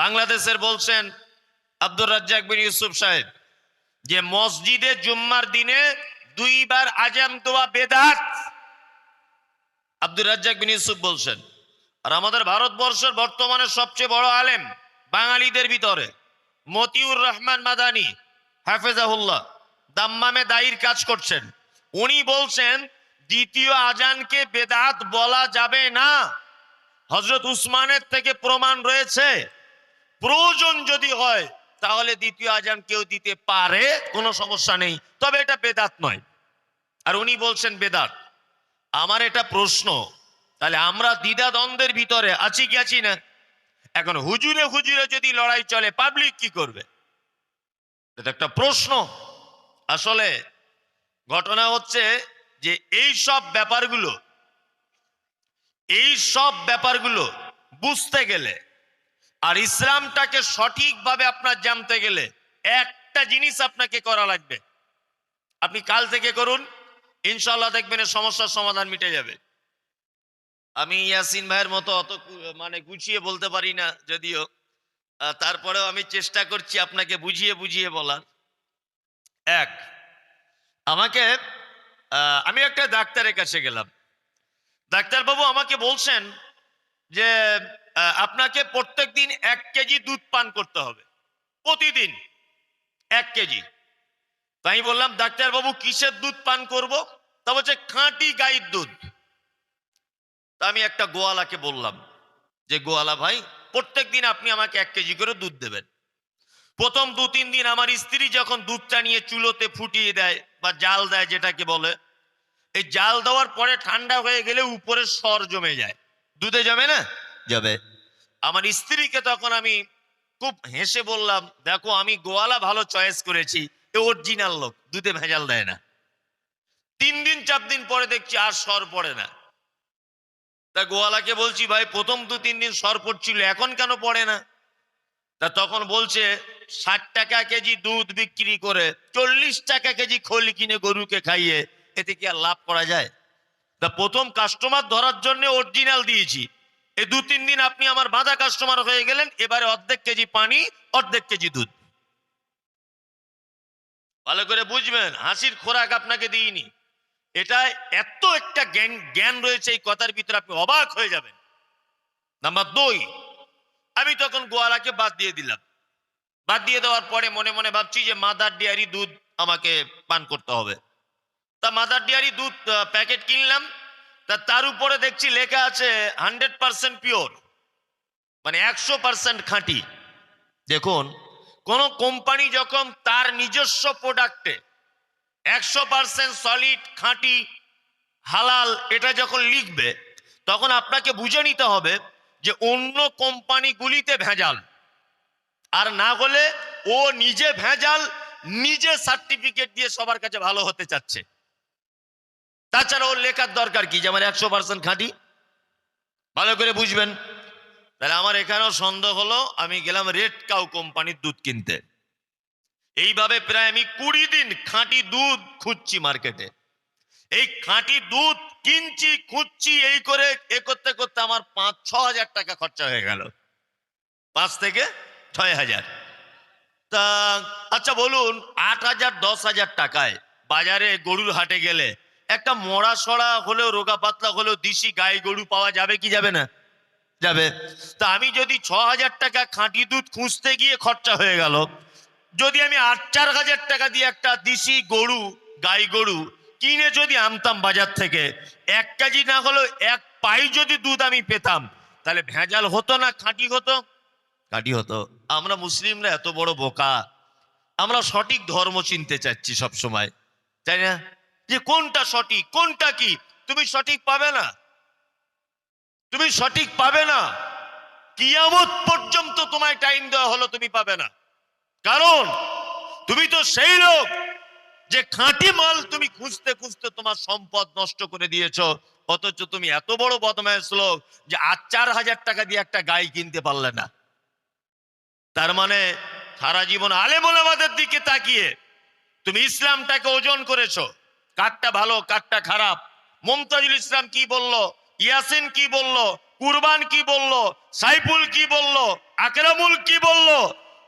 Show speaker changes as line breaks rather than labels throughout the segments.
বাংলাদেশের বলছেন আব্দুর রাজ্জাক বিন ইউসুফ সাহেব যে মসজিদে জুম্মার দিনে দুইবার আজাম দোয়া বেদাত। আব্দুর রাজ্জাক বিন ইউসুফ বলছেন, আর আমাদের ভারতবর্ষের বর্তমানে সবচেয়ে বড় আলেম বাঙালিদের ভিতরে মতিউর রহমান মাদানি, হাফেজাহুল্লাহ, দাম্মামে দায়ীর কাজ করছেন। উনি বলছেন, দ্বিতীয় আজানকে বেদাত বলা যাবে না। হজরত উসমানের থেকে প্রমাণ রয়েছে প্রয়োজন যদি হয়, তাহলে দ্বিতীয় আজান কেউ দিতে পারে, কোনো সমস্যা নেই। তবে এটা বেদাত নয়। আর উনি বলছেন বেদাত। আমার এটা প্রশ্ন, তাহলে আমরা দ্বিধা দ্বন্দ্বের ভিতরে আছি কি আছি না? এখন হুজুরে হুজুরে যদি লড়াই চলে পাবলিক কি করবে? এটা একটা প্রশ্ন। আসলে ঘটনা হচ্ছে যে এই সব ব্যাপারগুলো, এই সব ব্যাপারগুলো বুঝতে গেলে আর ইসলামটাকে সঠিকভাবে আপনার জানতে গেলে একটা জিনিস আপনাকে করা লাগবে। আপনি কাল থেকে করুন ইনশাল্লাহ দেখবেন এর সমস্যার সমাধান মিটে যাবে। আমি ইয়াসিন ভাইয়ের মতো অত মানে গুছিয়ে বলতে পারি না যদিও। তারপরেও আমি চেষ্টা করছি আপনাকে বুঝিয়ে বুঝিয়ে বলার। এক, আমাকে আমি একটা ডাক্তারের কাছে গেলাম। ডাক্তারবাবু আমাকে বলছেন যে আপনাকে প্রত্যেক দিন এক কেজি দুধ পান করতে হবে। প্রতিদিন এক কেজি। তাই বললাম, ডাক্তারবাবু, কিসের দুধ পান করব? তা বলছে, খাঁটি গাইর দুধ। তা আমি একটা গোয়ালাকে বললাম যে, গোয়ালা ভাই প্রত্যেক দিন আপনি আমাকে এক কেজি করে দুধ দেবেন। প্রথম দু, তিন দিন আমার স্ত্রী যখন দুধটা নিয়ে চুলোতে ফুটিয়ে দেয় বা জাল দেয়, যেটাকে বলে, এই জাল দেওয়ার পরে ঠান্ডা হয়ে গেলে উপরে সর জমে যায়। দুধে জমে না? যাবে। আমার স্ত্রীকে তখন আমি খুব হেসে বললাম, দেখো, আমি গোয়ালা ভালো চয়েস করেছি, এ অরিজিনাল লোক, দুধে ভেজাল দেয় না। তিন দিন, চার দিন পরে দেখছি আর সর পড়ে না। তা গোয়ালাকে বলছি, ভাই, প্রথম দু, তিন দিন সর পড়ছিল, এখন কেন পড়ে না? তা তখন বলছে, ষাট টাকা কেজি দুধ বিক্রি করে চল্লিশ টাকা কেজি খোল কিনে গরুকে খাইয়ে, এতে কি আর লাভ করা যায়? তা প্রথম কাস্টমার ধরার জন্য অরিজিনাল দিয়েছি। এই দু তিন দিন আপনি আমার বাঁধা কাস্টমার হয়ে গেলেন, এবারে অর্ধেক কেজি পানি, অর্ধেক কেজি দুধ। ভালো করে বুঝবেন, হাসির খোরাক আপনাকে দিইনি। এটা এত একটা জ্ঞান জ্ঞান রয়েছে, এই কথার ভিতরে আপনি অবাক হয়ে যাবেন। নাম্বার দুই, আমি তখন গোয়ালাকে বাদ দিয়ে দিলাম। বাদ দিয়ে দেওয়ার পরে মনে মনে ভাবছি যে মাদার ডেয়ারি দুধ আমাকে পান করতে হবে। তা মাদার ডেয়ারি দুধ প্যাকেট কিনলাম তা তার উপরে দেখছি লেখা আছে হান্ড্রেড পার্সেন্ট পিওর মানে একশো পার্সেন্ট খাঁটি। দেখুন, কোন কোম্পানি যখন তার নিজস্ব প্রোডাক্টে একশো পার্সেন্ট সলিড, খাঁটি, হালাল এটা যখন লিখবে, তখন আপনাকে বুঝে নিতে হবে যে অন্য কোম্পানিগুলিতে ভেজাল। আর না হলে ও নিজে ভেজাল, নিজে সার্টিফিকেট দিয়ে সবার কাছে ভালো হতে চাচ্ছে। তাছাড়া ওর লেখার দরকার কি? যে আমার একশো পার্সেন্ট খাঁটি। ভালো করে বুঝবেন। তাহলে আমার এখানেও সন্দেহ হলো, আমি গেলাম রেড কাউ কোম্পানির দুধ কিনতে। এইভাবে প্রায় আমি কুড়ি দিন খাঁটি দুধ খুঁজছি মার্কেটে। এই খাঁটি দুধ কিনছি, খুঁজছি, এই করে এ করতে করতে আমার পাঁচ, ছ হাজার টাকা খরচা হয়ে গেল। পাঁচ থেকে ছয় হাজার। তা আচ্ছা বলুন, আট হাজার, দশ হাজার টাকায় বাজারে গরুর হাটে গেলে একটা মরা সড়া হলেও, রোগা পাতলা হলেও দিশি গাই গরু পাওয়া যাবে কি যাবে না? যাবে। তা আমি যদি ছ হাজার টাকা খাঁটি দুধ খুঁজতে গিয়ে খরচা হয়ে গেল, যদি আমি আট চার হাজার টাকা দিয়ে একটা দিশি গরু, গাই গরু কিনে যদি আনতাম বাজার থেকে, এক কেজি না হলেও এক পাই যদি দুধ আমি পেতাম, তাহলে ভেজাল হতো না, খাঁটি হতো? খাঁটি হতো। আমরা মুসলিমরা এত বড় বোকা। আমরা সঠিক ধর্ম চিনতে চাচ্ছি সব সময় তাই না? যে কোনটা সঠিক, কোনটা কি? তুমি সঠিক পাবে না। তুমি সঠিক পাবে না। কিয়ামত পর্যন্ত তোমায় টাইম দেওয়া হলো, তুমি পাবে না। কারণ তুমি তো সেই লোক যে খাঁটি মাল তুমি খুঁজতে খুঁজতে তোমার সম্পদ নষ্ট করে দিয়েছ। অথচ তুমি এত বড় বদমায়েশ লোক যে আট চার হাজার টাকা দিয়ে একটা গাই কিনতে পারলে না। তার মানে সারা জীবন আলেমুল আমাদের দিকে তাকিয়ে তুমি ইসলামটাকে ওজন করেছ। কারটা ভালো কারটা খারাপ। মমতাজুল ইসলাম কি বলল? ইয়াসিন কি বলল? কুরবান কি বলল? সাইফুল কি বলল? আকরামুল কি বলল?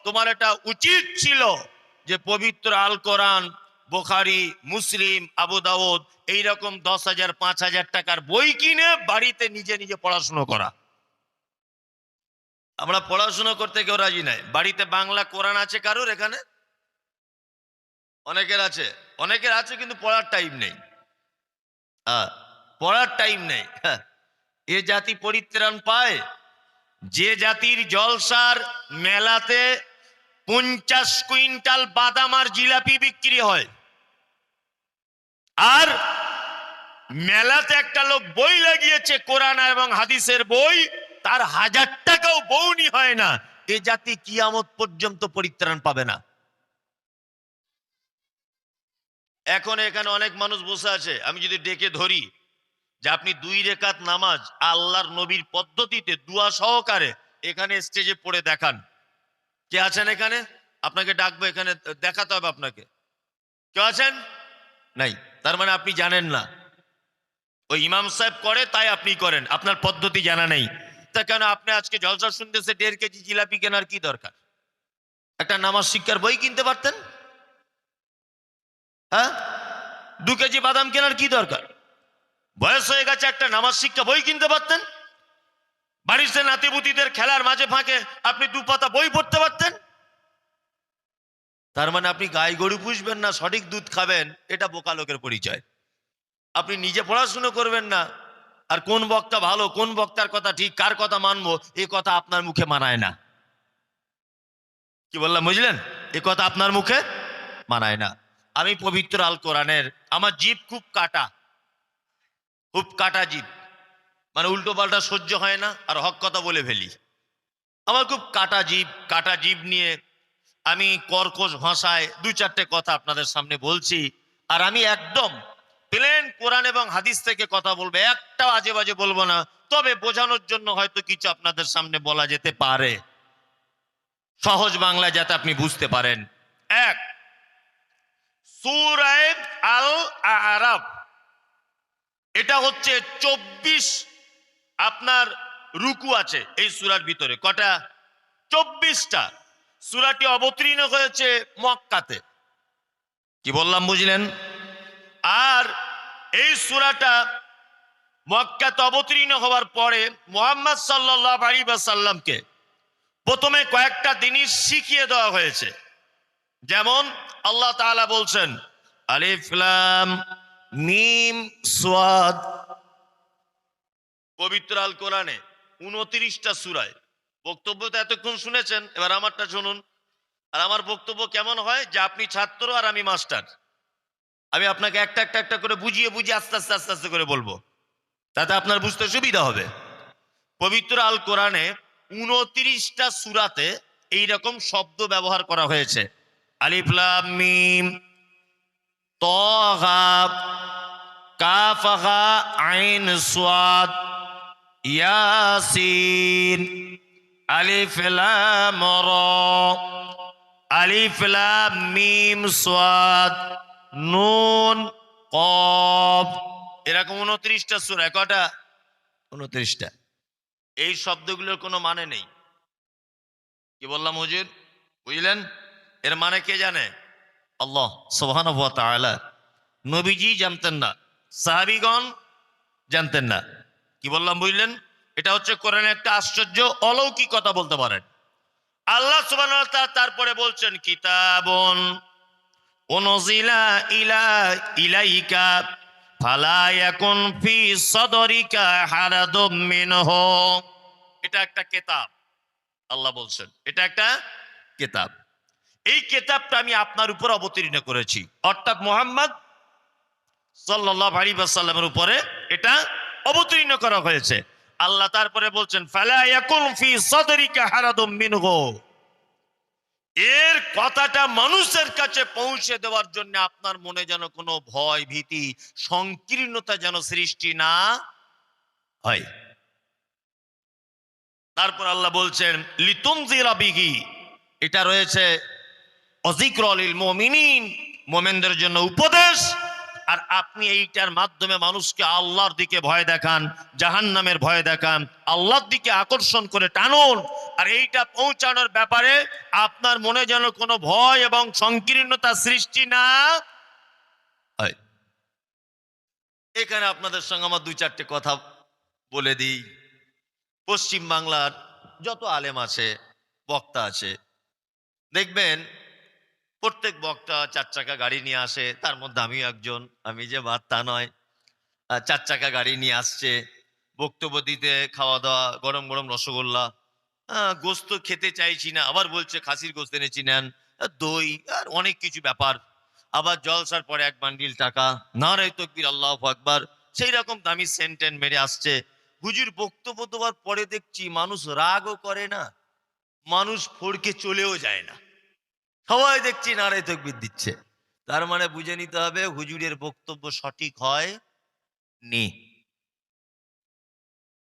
তোমার এটা উচিত ছিল যে পবিত্র আল কোরআন, বোখারি, মুসলিম, আবু দাউদ এইরকম দশ হাজার, পাঁচ হাজার টাকার বই কিনে বাড়িতে নিজে নিজে পড়াশুনো করা। আমরা পড়াশুনো করতে কেউ রাজি নাই। বাড়িতে বাংলা কোরআন আছে কারোর এখানে? অনেকের আছে। অনেকের আছে কিন্তু পড়ার টাইম নেই। পড়ার টাইম নেই। হ্যাঁ। এ জাতি পরিত্রাণ পায়, যে জাতির জলসার মেলাতে পঞ্চাশ কুইন্টাল বাদাম আর জিলাপি বিক্রি হয়। আর মেলাতে একটা লোক বই লাগিয়েছে, কোরআন এবং হাদিসের বই, তার হাজার টাকাও বউনি হয় না। এ জাতি কিয়ামত পর্যন্ত পরিত্রাণ পাবে না। এখন এখানে অনেক মানুষ বসে আছে। আমি যদি ডেকে ধরি যে আপনি দুই রেখাত নামাজ আল্লাহর নবীর পদ্ধতিতে দুয়া সহকারে এখানে স্টেজে পড়ে দেখান। কে আছেন এখানে? আপনাকে ডাকবো, এখানে দেখাতে হবে আপনাকে। কেউ আছেন? নাই। তার মানে আপনি জানেন না। ওই ইমাম সাহেব করে, তাই আপনি করেন। আপনার পদ্ধতি জানা নেই। তা কেন আপনি আজকে জলসা শুনতেছে, দেড় কেজি জিলাপি কেনার কি দরকার? একটা নামাজ শিক্ষার বই কিনতে পারতেন? হ্যাঁ? দু কেজি বাদাম কেনার কি দরকার? বয়স হয়ে গেছে, একটা নামাজ শিক্ষা বই কিনতে পারতেন? বাড়িতে নাতিপুতিদের খেলার মাঝে ফাঁকে আপনি দু পাতা বই পড়তে পারতেন? তার মানে আপনি গাই গরু পুষবেন না, সঠিক দুধ খাবেন, এটা বোকা লোকের পরিচয়। আপনি নিজে পড়াশুনো করবেন না, আর কোন বক্তা ভালো, কোন বক্তার কথা ঠিক, কার কথা মানবো, এ কথা আপনার মুখে মানায় না। কি বললাম, বুঝলেন? এ কথা আপনার মুখে মানায় না। আমি পবিত্র আল কোরআনের, আমার জীব খুব কাটা। খুব কাটা জীব। মানে উল্টো পাল্টা সহ্য হয় না, আর হক কথা বলে ফেলি। আমার খুব কাটা জীব কাটা জীব নিয়ে আমি কর্কশ ভাষায় দু চারটে কথা আপনাদের সামনে বলছি, আর আমি একদম প্লেন কোরআন এবং হাদিস থেকে কথা বলব একটা আজে বাজে বলব না, তবে বোঝানোর জন্য হয়তো কিছু আপনাদের সামনে বলা যেতে পারে। সহজ বাংলায় যাতে আপনি বুঝতে পারেন। এক সুরায় আল আরাব এটা হচ্ছে চব্বিশ আপনার রুকু আছে এই সুরার ভিতরে। কটা? চব্বিশটা। সুরাটি অবতীর্ণ হয়েছে মক্কাতে। কি বললাম, বুঝলেন? আর এই সুরাটা মক্কাতে অবতীর্ণ হওয়ার পরে মোহাম্মদ সাল্লাহ আলী সাল্লামকে প্রথমে কয়েকটা জিনিস শিখিয়ে দেওয়া হয়েছে। যেমন আল্লাহ তাআলা বলছেন আলিফলাম মিম, সোয়াদ। পবিত্র আল কোরআনে উনত্রিশটা সুরায়। বক্তব্য তো এতক্ষণ শুনেছেন, এবার আমারটা শুনুন। আর আমার বক্তব্য কেমন হয় যে আপনি ছাত্র আর আমি মাস্টার। আমি আপনাকে একটা একটা একটা করে বুঝিয়ে বুঝিয়ে আস্তে আস্তে আস্তে আস্তে করে বলব। তাতে আপনার বুঝতে সুবিধা হবে। পবিত্র আল কোরআনে উনত্রিশটা সুরাতে এইরকম শব্দ ব্যবহার করা হয়েছে। আলিফলাম মিম। তহা কাফহা আইন সোয়াদ। ইয়াসিন। আলিফ লাম র। আলিফ মিম সোয়াদ। নুন, কফ। এরকম উনত্রিশটা সূরা। কটা উনত্রিশটা। এই শব্দগুলোর কোনো মানে নেই। কি বললাম হুজুর? বুঝলেন? এর মানে কে জানে? আল্লাহ সোহান নবীজি জানতেন না, সাহাবিগণ জানতেন না। কি বললাম, বুঝলেন? এটা হচ্ছে কোরআনে একটা আশ্চর্য অলৌকিকতা বলতে পারেন। আল্লাহ সুবহান তারপরে বলছেন, কিতাবন ইলা ইয়াকুন ফি এটা একটা কেতাব, আল্লাহ বলছেন। এটা একটা কিতাব। এই কেতাবটা আমি আপনার উপর অবতীর্ণ করেছি। অর্থাৎ মোহাম্মদ সাল্লাহ আলী উপরে এটা অবতীর্ণ করা হয়েছে। আল্লাহ তারপরে বলছেন এর কথাটা মানুষের কাছে পৌঁছে দেওয়ার জন্য আপনার মনে যেন কোনো ভয়, ভীতি, সংকীর্ণতা যেন সৃষ্টি না হয়। তারপর আল্লাহ বলছেন, লিতুনজিরা বিহি। এটা রয়েছে অজিক্রলিল মুমিনিন, মোমেনদের জন্য উপদেশ। আর আপনি এইটার মাধ্যমে মানুষকে আল্লাহর দিকে ভয় দেখান, জাহান্নামের ভয় দেখান, আল্লাহর দিকে আকর্ষণ করে টানুন। আর এইটা পৌঁছানোর ব্যাপারে আপনার মনে যেন কোনো ভয় এবং সংকীর্ণতা সৃষ্টি না হয়। এখানে আপনাদের সঙ্গে আমার দুই চারটে কথা বলে দিই। পশ্চিম বাংলার যত আলেম আছে, বক্তা আছে, দেখবেন প্রত্যেক বক্তা চার চাকা গাড়ি নিয়ে আসে, তার মধ্যে আমিও একজন, আমি যে বাদ তা নয়। চার চাকা গাড়ি নিয়ে আসছে, বক্তব্য দিতে, খাওয়া দাওয়া, গরম গরম রসগোল্লা গোস্ত খেতে চাইছি না, আবার বলছে খাসির গোস্ত এনেছি, নেন দই, আর অনেক কিছু ব্যাপার। আবার জলসার পরে এক বান্ডিল টাকা না রে তকবির, আল্লাহ আকবার, সেই রকম দামি সেন্টেন মেরে আসছে। হুজুর, বক্তব্য দেওয়ার পরে দেখছি মানুষ রাগও করে না, মানুষ ফড়কে চলেও যায় না। সবাই দেখছি নারায় তকবির দিচ্ছে। তার মানে বুঝে নিতে হবে হুজুরের বক্তব্য সঠিক হয় নি।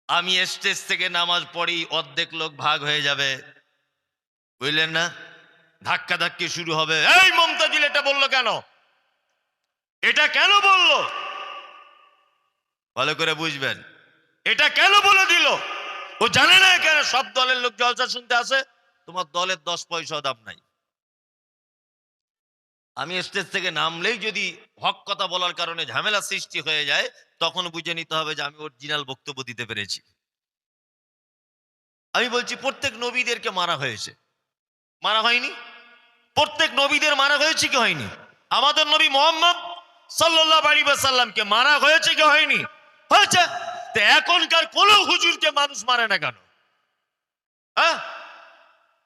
আমি স্টেজ থেকে নামাজ পড়ি, অর্ধেক লোক ভাগ হয়ে যাবে। বুঝলেন না? ধাক্কা ধাক্কি শুরু হবে। এই মমতাজিল, এটা বলল কেন? এটা কেন বলল? ভালো করে বুঝবেন। এটা কেন বলে দিল? ও জানে না কেন সব দলের লোক জলসা শুনতে আসে। তোমার দলের দশ পয়সা দাম নাই। আমি স্টেজ থেকে নামলেই যদি হক কথা বলার কারণে ঝামেলা সৃষ্টি হয়ে যায়, তখন বুঝে নিতে হবে যে আমি অরিজিনাল বক্তব্য দিতে পেরেছি। আমি বলছি, প্রত্যেক নবীদেরকে মারা হয়েছে। মারা হয়নি? প্রত্যেক নবীদের মারা হয়েছে কি হয়নি? আমাদের নবী মোহাম্মদ সাল্লাহ আলী সাল্লামকে মারা হয়েছে কি হয়নি? হয়েছে? তো এখনকার কোন হুজুরকে মানুষ মারে না কেন? হ্যাঁ?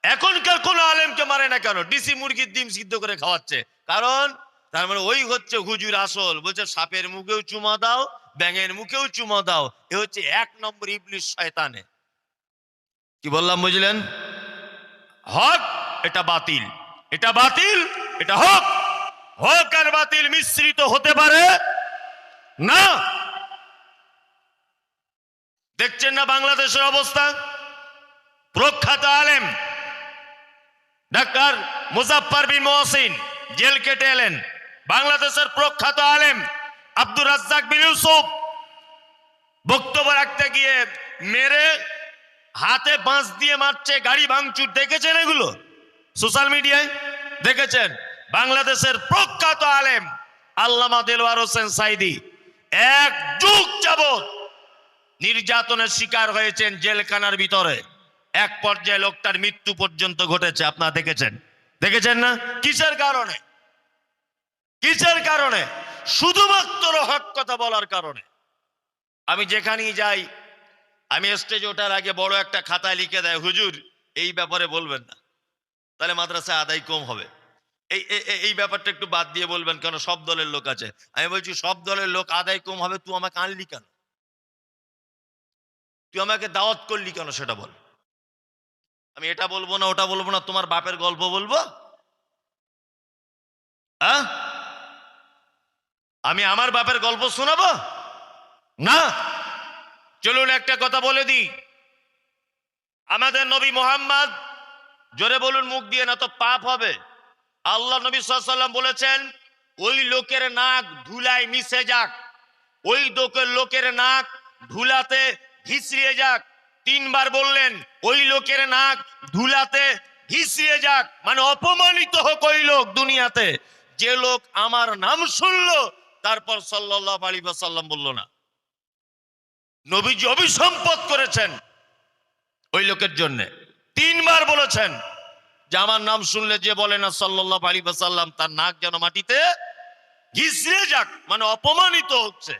এখনকার কোন আলেমকে মারে না কেন? ডিসি মুরগির ডিম সিদ্ধ করে খাওয়াচ্ছে। কারণ তার মানে ওই হচ্ছে হুজুর আসল। বলছে, সাপের মুখেও চুমা দাও, ব্যাঙের মুখেও চুমা দাও। এ হচ্ছে এক নম্বর ইবলিশ শয়তানে। কি বললাম, বুঝলেন? হক, এটা বাতিল। এটা বাতিল, এটা হক। হক আর বাতিল মিশ্রিত হতে পারে না। দেখছেন না বাংলাদেশের অবস্থা? প্রখ্যাত আলেম, ডাক্তার মুজাফফর বিন মহসিন। জেল কেটে এলেন। বাংলাদেশের প্রখ্যাত আলেম আব্দুর রাজ্জাক বিন ইউসুফ বক্তব্য রাখতে গিয়ে মেরে হাতে বাঁশ দিয়ে মারছে, গাড়ি ভাঙচুর, দেখেছেন এগুলো? সোশ্যাল মিডিয়ায় দেখেছেন? বাংলাদেশের প্রখ্যাত আলেম আল্লামা দেলওয়ার হোসেন সাইদি এক যুগ যাবত নির্যাতনের শিকার হয়েছেন জেলখানার ভিতরে। এক পর্যায়ে লোকটার মৃত্যু পর্যন্ত ঘটেছে, আপনারা দেখেছেন? দেখেছেন না? কিসের কারণে? কিসের কারণে? শুধুমাত্র হক কথা বলার কারণে। আমি যেখানেই যাই, আমি স্টেজ ওঠার আগে বড় একটা খাতায় লিখে দেয়, হুজুর, এই ব্যাপারে বলবেন না। তাহলে মাদ্রাসায় আদায় কম হবে। এই- এই ব্যাপারটা একটু বাদ দিয়ে বলবেন, কেন সব দলের লোক আছে। আমি বলছি, সব দলের লোক আদায় কম হবে, তুই আমাকে আনলি কেন? তুই আমাকে দাওয়াত করলি কেন, সেটা বল। আমি এটা বলব না, ওটা বলব না, তোমার বাপের গল্প বলব? হ্যাঁ? আমি আমার বাপের গল্প শোনাবো? না? চলুন একটা কথা বলে দিই। আমাদের নবী মোহাম্মদ, জোরে বলুন মুখ দিয়ে না তো পাপ হবে। আল্লাহ নবী সাল্লাম বলেছেন, ওই লোকের নাক ধুলায় মিশে যাক। ওই লোকের লোকের নাক ধুলাতে ভিসরিয়ে যাক। তিনবার বললেন, ওই লোকের নাক ধুলাতে ভিসরিয়ে যাক মানে অপমানিত হোক ওই লোক দুনিয়াতে। যে লোক আমার নাম শুনলো, তারপর সাল্লাহ আলী সাল্লাম বলল, না, নবীজি অভিসম্পদ করেছেন ওই লোকের জন্য। তিনবার বলেছেন, যে আমার নাম শুনলে যে বলে না সাল্লাহ আলী সাল্লাম তার নাক যেন মাটিতে ঘিসড়ে যাক মানে অপমানিত হচ্ছে।